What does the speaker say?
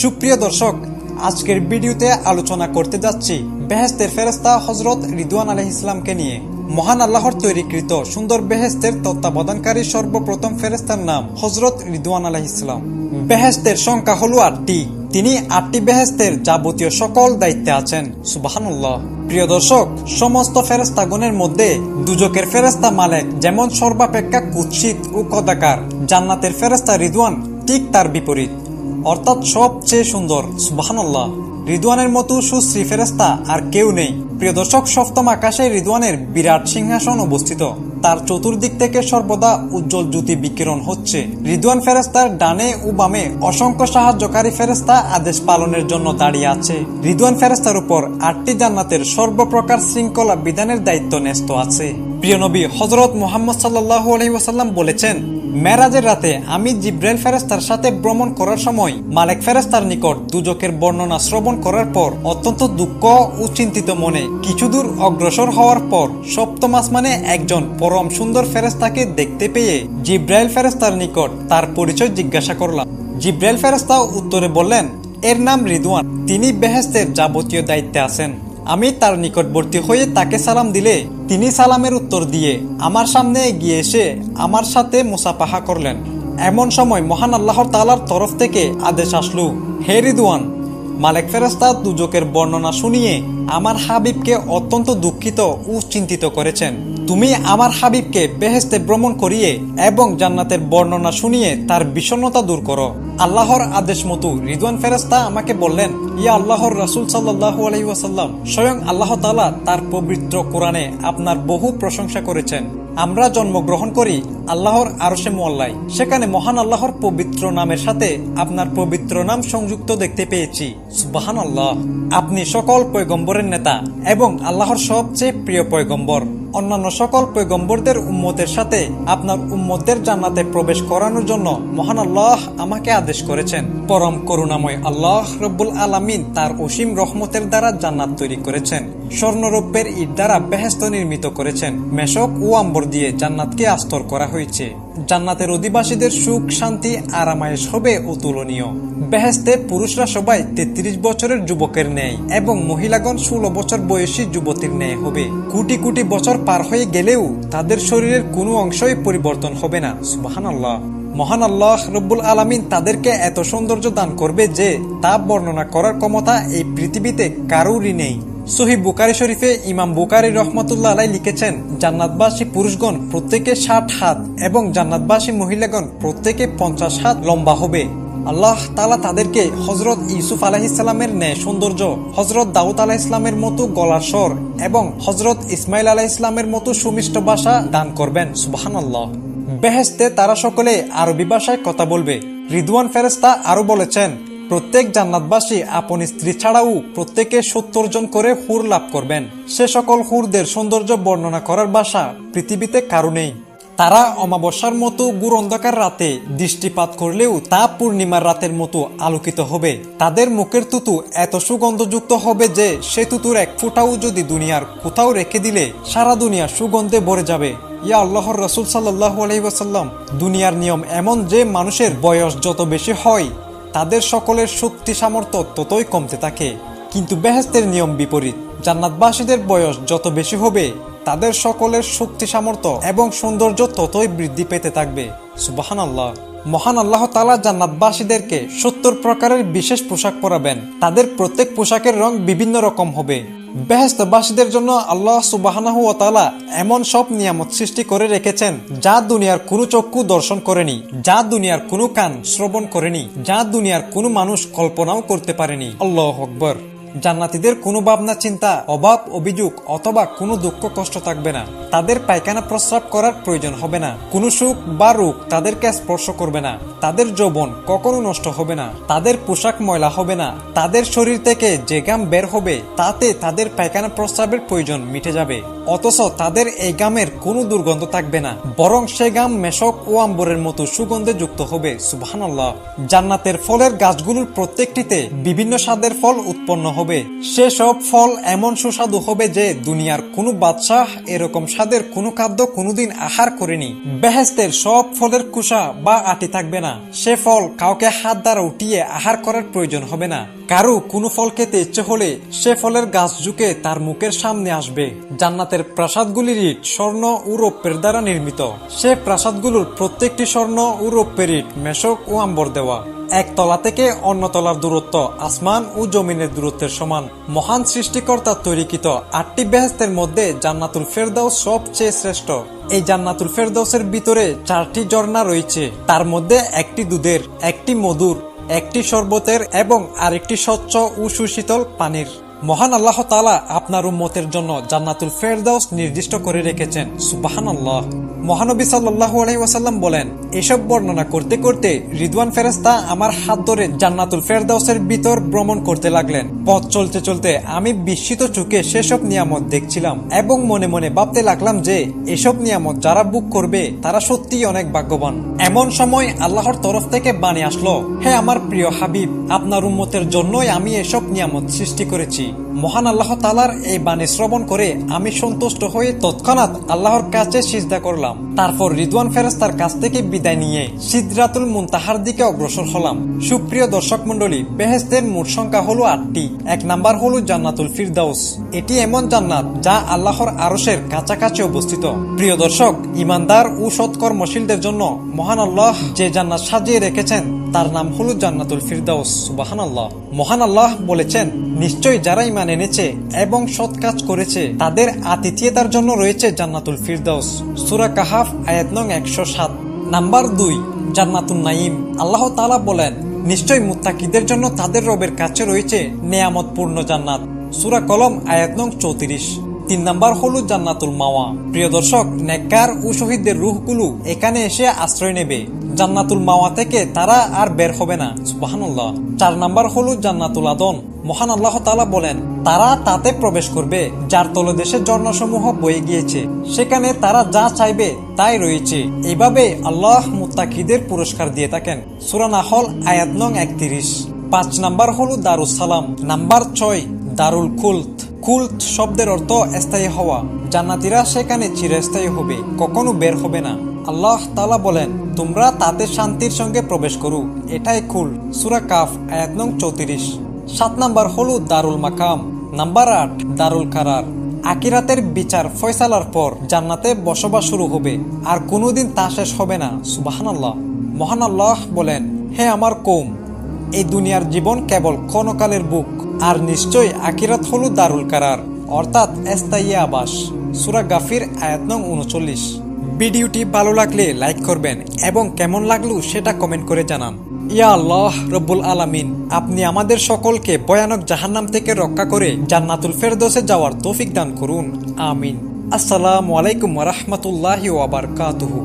সুপ্রিয় দর্শক, আজকের ভিডিওতে আলোচনা করতে যাচ্ছি বেহেস্তের ফেরেস্তা হজরত রিদুয়ান আলহ ইসলামকে নিয়ে। মহান আল্লাহর তৈরিকৃত সুন্দর বেহেস্তের তত্ত্বাবধানকারী সর্বপ্রথম ফেরেস্তার নাম হজরত রিদুয়ান আলহ ইসলাম বেহেস্তের সংখ্যা হল আটটি। তিনি আটটি বেহেস্তের যাবতীয় সকল দায়িত্বে আছেন। সুবাহানুল্লাহ। প্রিয় দর্শক, সমস্ত ফেরেস্তাগণের মধ্যে দুজকের ফেরেস্তা মালেক যেমন সর্বাপেক্ষা কুৎসিত ও কদাকার, জান্নাতের ফেরেস্তা রিদওয়ান ঠিক তার বিপরীত। অর্থাৎ সবচেয়ে সুন্দর সুবাহান্লাহ রিদওয়ানের মতো সুশ্রী ফেরেস্তা আর কেউ নেই। প্রিয় দর্শক, সপ্তম আকাশে রিদওয়ানের বিরাট সিংহাসন অবস্থিত। তার চতুর্দিক থেকে সর্বদা উজ্জ্বল জ্যোতি বিকিরণ হচ্ছে। রিদওয়ান ফেরেস্তার ডানে ও বামে অসংখ্য সাহায্যকারী ফেরেস্তা আদেশ পালনের জন্য দাঁড়িয়ে আছে। রিদওয়ান ফেরেস্তার উপর আটটি জান্নাতের সর্বপ্রকার শৃঙ্খলা বিধানের দায়িত্ব ন্যস্ত আছে। প্রিয় নবী হজরত মোহাম্মদ সাল্লাহ আলহিহাসাল্লাম বলেছেন, মেরাজের রাতে আমি জিব্রাইল ফেরেস্তার সাথে ভ্রমণ করার সময় মালেক ফেরেস্তার নিকট দুজকের বর্ণনা শ্রবণ করার পর অত্যন্ত দুঃখ ও চিন্তিত মনে কিছু দূর অগ্রসর হওয়ার পর সপ্তম আসমানে একজন পরম সুন্দর ফেরেস্তাকে দেখতে পেয়ে জিব্রাইল ফেরেস্তার নিকট তার পরিচয় জিজ্ঞাসা করলাম। জিব্রাইল ফেরেস্তা উত্তরে বললেন, এর নাম রিদওয়ান। তিনি বেহেস্তের যাবতীয় দায়িত্বে আছেন। আমি তার নিকটবর্তী হয়ে তাকে সালাম দিলে তিনি সালামের উত্তর দিয়ে আমার সামনে এগিয়ে এসে আমার সাথে মুসাফাহা করলেন। এমন সময় মহান আল্লাহর তালার তরফ থেকে আদেশ আসলো, হে রিদওয়ান মালেক ফেরেস্তা দুজকের বর্ণনা শুনিয়ে আমার হাবিবকে অত্যন্ত দুঃখিত ও চিন্তিত করেছেন। তুমি আমার হাবিবকে বেহেস্তে ভ্রমণ করিয়ে এবং জান্নাতের বর্ণনা শুনিয়ে তার বিষণ্ণতা দূর করো। আল্লাহর আদেশ মতো রিদওয়ান ফেরেস্তা আমাকে বললেন, ইয়া আল্লাহর রাসুল সাল্লাহ আলহি ওয়াসাল্লাম, স্বয়ং আল্লাহ তালা তার পবিত্র কোরআনে আপনার বহু প্রশংসা করেছেন। আমরা জন্মগ্রহণ করি আল্লাহর আরশে মোয়াল্লাই সেখানে মহান আল্লাহর পবিত্র নামের সাথে আপনার পবিত্র নাম সংযুক্ত দেখতে পেয়েছি। সুবাহান আল্লাহ আপনি সকল পয়গম্বরের নেতা এবং আল্লাহর সবচেয়ে প্রিয় পয়গম্বর। অন্যান্য সকল পয়গম্বরদের উম্মতের সাথে আপনার উম্মতদের জান্নাতে প্রবেশ করানোর জন্য মহান আল্লাহ আমাকে আদেশ করেছেন। পরম করুণাময় আল্লাহ রব্বুল আলামিন তার অসীম রহমতের দ্বারা জান্নাত তৈরি করেছেন। স্বর্ণরৌপ্যের ইট দ্বারা বেহেস্ত নির্মিত করেছেন। মেশক ও আম্বর দিয়ে জান্নাতকে আস্তর করা হয়েছে। জান্নাতের অধিবাসীদের সুখ, শান্তি, আরামায়েশ হবে অতুলনীয়। বেহেস্তে পুরুষরা সবাই তেত্রিশ বছরের যুবকের ন্যায় এবং মহিলাগণ ষোলো বছর বয়সী যুবতীর ন্যায় হবে। কোটি কোটি বছর পার হয়ে গেলেও তাদের শরীরের কোনো অংশই পরিবর্তন হবে না। সুবাহান আল্লাহ মহান আল্লাহ রব্বুল আলমিন তাদেরকে এত সৌন্দর্য দান করবে যে তা বর্ণনা করার ক্ষমতা এই পৃথিবীতে কারোরই নেই। সহি বুকারি শরীফে ইমাম বুকারি রহমতুল্লাহ আলাই লিখেছেন, জান্নাতবাসী পুরুষগণ প্রত্যেকে ষাট হাত এবং জান্নাতবাসী মহিলাগণ প্রত্যেকে পঞ্চাশ হাত লম্বা হবে। আল্লাহ তালা তাদেরকে হজরত ইউসুফ আলাহিসাল্লামের ন্যায় সৌন্দর্য হজরত দাউদ আলাহ ইসলামের মতো গলার স্বর এবং হজরত ইসমাইল আলাহ ইসলামের মতো সুমিষ্ট ভাষা দান করবেন। সুবাহান আল্লাহ বেহেস্তে তারা সকলে আরবি ভাষায় কথা বলবে। রিদওয়ান ফেরেস্তা আরও বলেছেন প্রত্যেক জান্নাতবাসী আপন স্ত্রী ছাড়াও প্রত্যেকে সত্তর জন করে হুর লাভ করবেন। সে সকল হুরদের সৌন্দর্য বর্ণনা করার ভাষা পৃথিবীতে কারও নেই। তারা অমাবস্যার মতো গুর অন্ধকার রাতে দৃষ্টিপাত করলেও তা পূর্ণিমার রাতের মতো আলোকিত হবে। তাদের মুখের তুতু এত সুগন্ধযুক্ত হবে যে সে তুতুর এক ফুটাও যদি দুনিয়ার কোথাও রেখে দিলে, সারা দুনিয়া সুগন্ধে ভরে যাবে। ইয়া আল্লাহর রসুল সাল্লাহ আলহিবাসাল্লাম দুনিয়ার নিয়ম এমন যে মানুষের বয়স যত বেশি হয় তাদের সকলের শক্তি সামর্থ্য ততই কমতে থাকে। কিন্তু বেহেস্তের নিয়ম বিপরীত। জান্নাতবাসীদের বয়স যত বেশি হবে, তাদের সকলের শক্তি সামর্থ্য এবং সৌন্দর্য ততই বৃদ্ধি পেতে থাকবে। সুবাহান আল্লাহ মহান আল্লাহ তালা জান্নাতবাসীদেরকে সত্তর প্রকারের বিশেষ পোশাক পরাবেন। তাদের প্রত্যেক পোশাকের রং বিভিন্ন রকম হবে। বেহেস্তবাসীদের জন্য আল্লাহ সুবাহানাহু এমন সব নিয়ামত সৃষ্টি করে রেখেছেন যা দুনিয়ার কোনো চক্ষু দর্শন করেনি, যা দুনিয়ার কোনো কান শ্রবণ করেনি, যা দুনিয়ার কোনো মানুষ কল্পনাও করতে পারেনি। আল্লাহ আকবর। জান্নাতীদের কোনো ভাবনা, চিন্তা, অভাব, অভিযোগ অথবা কোনো দুঃখ, কষ্ট থাকবে না। তাদের পায়খানা প্রস্রাব করার প্রয়োজন হবে না। কোনো সুখ বা রোগ তাদেরকে স্পর্শ করবে না। তাদের যৌবন কখনো নষ্ট হবে না। তাদের পোশাক ময়লা হবে না। তাদের শরীর থেকে যে গাম বের হবে, তাতে তাদের পায়খানা প্রস্রাবের প্রয়োজন মিটে যাবে। অথচ তাদের এই গামের কোনো দুর্গন্ধ থাকবে না। বরং সে গাম মেশক ও আম্বরের মতো সুগন্ধে যুক্ত হবে। সুবহানাল্লাহ। জান্নাতের ফলের গাছগুলোর প্রত্যেকটিতে বিভিন্ন স্বাদের ফল উৎপন্ন হবে। হবে। সেসব ফল এমন সুস্বাদু হবে যে দুনিয়ার কোনো বাদশাহ এরকম স্বাদের কোনো খাদ্য কোনোদিন আহার করেনি। বেহেস্তের সব ফলের কুষা বা আটি থাকবে না। সে ফল কাউকে হাত দ্বারা উঠিয়ে আহার করার প্রয়োজন হবে না। কারও কোনো ফল খেতে ইচ্ছে হলে সে ফলের গাছ ঝুঁকে তার মুখের সামনে আসবে। জান্নাতের প্রাসাদগুলির ইট স্বর্ণ ও রৌপ্যের দ্বারা নির্মিত। সে প্রাসাদগুলোর প্রত্যেকটি স্বর্ণ ও রৌপ্যের ইট মেশক ও আম্বর দেওয়া। এক তলা থেকে অন্য তলার দূরত্ব আসমান ও জমিনের দূরত্বের সমান। মহান সৃষ্টিকর্তা তৈরিকৃত আটটি বেহস্তের মধ্যে জান্নাতুল ফেরদাউস সবচেয়ে শ্রেষ্ঠ। এই জান্নাতুল ফেরদাউসের ভিতরে চারটি ঝর্ণা রয়েছে। তার মধ্যে একটি দুধের, একটি মধুর, একটি শরবতের এবং আরেকটি স্বচ্ছ ও সুশীতল পানির। মহান আল্লাহ তালা আপনার উম্মতের জন্য জান্নাতুল ফেরদাউস নির্দিষ্ট করে রেখেছেন। সুবাহান আল্লাহ মহানবী সাল্লাহ আলহিহাসাল্লাম বলেন, এসব বর্ণনা করতে করতে রিদওয়ান ফেরেস্তা আমার হাত ধরে জান্নাতুল ফেরদাউসের ভিতর ভ্রমণ করতে লাগলেন। পথ চলতে চলতে আমি বিস্মিত চোখে সেসব নিয়ামত দেখছিলাম এবং মনে মনে ভাবতে লাগলাম যে, এসব নিয়ামত যারা বুক করবে, তারা সত্যিই অনেক ভাগ্যবান। এমন সময় আল্লাহর তরফ থেকে বাণী আসলো, হে আমার প্রিয় হাবিব, আপনার উম্মতের জন্যই আমি এসব নিয়ামত সৃষ্টি করেছি। মহান আল্লাহ তালার এই বাণী শ্রবণ করে আমি সন্তুষ্ট হয়ে তৎক্ষণাৎ আল্লাহর কাছে সিজদা করলাম। তারপর রিদওয়ান ফেরেস্তার কাছ থেকে বিদায় নিয়ে সিদ্রাতুল মুনতাহার দিকে অগ্রসর হলাম। সুপ্রিয় দর্শক মন্ডলী বেহেস্তের মোট সংখ্যা হলো আটটি। এক নাম্বার হলো জান্নাতুল ফিরদাউস। এটি এমন জান্নাত যা আল্লাহর আরসের কাছাকাছি অবস্থিত। প্রিয় দর্শক, ইমানদার ও সৎকর্মশীলদের জন্য মহান আল্লাহ যে জান্নাত সাজিয়ে রেখেছেন, তার নাম হলো জান্নাতুল ফিরদাউস। সুবাহান আল্লাহ মহান আল্লাহ বলেছেন, নিশ্চয়ই যারা ইমান এনেছে এবং সৎ কাজ করেছে। তাদের আতিথিয়তার জন্য রয়েছে জান্নাতুল ফিরদৌস সুরা কাহাফ, আয়াত নং একশো সাত। নাম্বার দুই জান্নাতুল নাইম আল্লাহ তালা বলেন নিশ্চয় মুত্তাকিদের জন্য তাদের রবের কাছে রয়েছে নেয়ামতপূর্ণ জান্নাত। সুরা কলম, আয়াত নং চৌত্রিশ। তিন নাম্বার হলো জান্নাতুল মাওয়া। প্রিয় দর্শক, নেককার ও শহীদদের রুহগুলো এখানে এসে আশ্রয় নেবে। জান্নাতুল মাওয়া থেকে তারা আর বের হবে না, সুবাহানুল্লাহ। চার নাম্বার হলো জান্নাতুল আদন। মহান আল্লাহ তালা বলেন, তারা তাতে প্রবেশ করবে, যার তলদেশে ঝর্ণাসমূহ বয়ে গিয়েছে। সেখানে তারা যা চাইবে তাই রয়েছে। এইভাবে আল্লাহ মুত্তাকিদের পুরস্কার দিয়ে থাকেন। সুরানাহল আয়াত নং একত্রিশ। পাঁচ নাম্বার হলো দারুস সালাম। নাম্বার ছয়, দারুল কুলত কুলত শব্দের অর্থ স্থায়ী হওয়া। জান্নাতিরা সেখানে চিরস্থায়ী হবে, কখনো বের হবে না। আল্লাহ তালা বলেন, তোমরা তাতে শান্তির সঙ্গে প্রবেশ করু। এটাই কুল, সুরা কাফ, আয়াত নং চৌত্রিশ। সাত নাম্বার হলো দারুল মাকাম। নাম্বার আট, দারুল কারার। আকিরাতের বিচার ফয়সালার পর জান্নাতে বসবাস শুরু হবে, আর কোনোদিন তা শেষ হবে না সুবাহান আল্লাহ মহান আল্লাহ বলেন, হে আমার কৌম এই দুনিয়ার জীবন কেবল ক্ষণকালের বুক আর নিশ্চয় আকিরাত হল দারুল কারার, অর্থাৎ স্থায়ী আবাস। সুরা গাফির, আয়াত নং উনচল্লিশ। ভিডিওটি ভালো লাগলে লাইক করবেন এবং কেমন লাগল সেটা কমেন্ট করে জানান। ইয়া আল্লাহ রব্বুল আলামিন, আপনি আমাদের সকলকে ভয়ানক জাহান্নাম থেকে রক্ষা করে জান্নাতুল ফেরদোসে যাওয়ার তৌফিক দান করুন। আমিন। আসসালামু আলাইকুম রহমতুল্লাহি ওয়াবারকাতুহু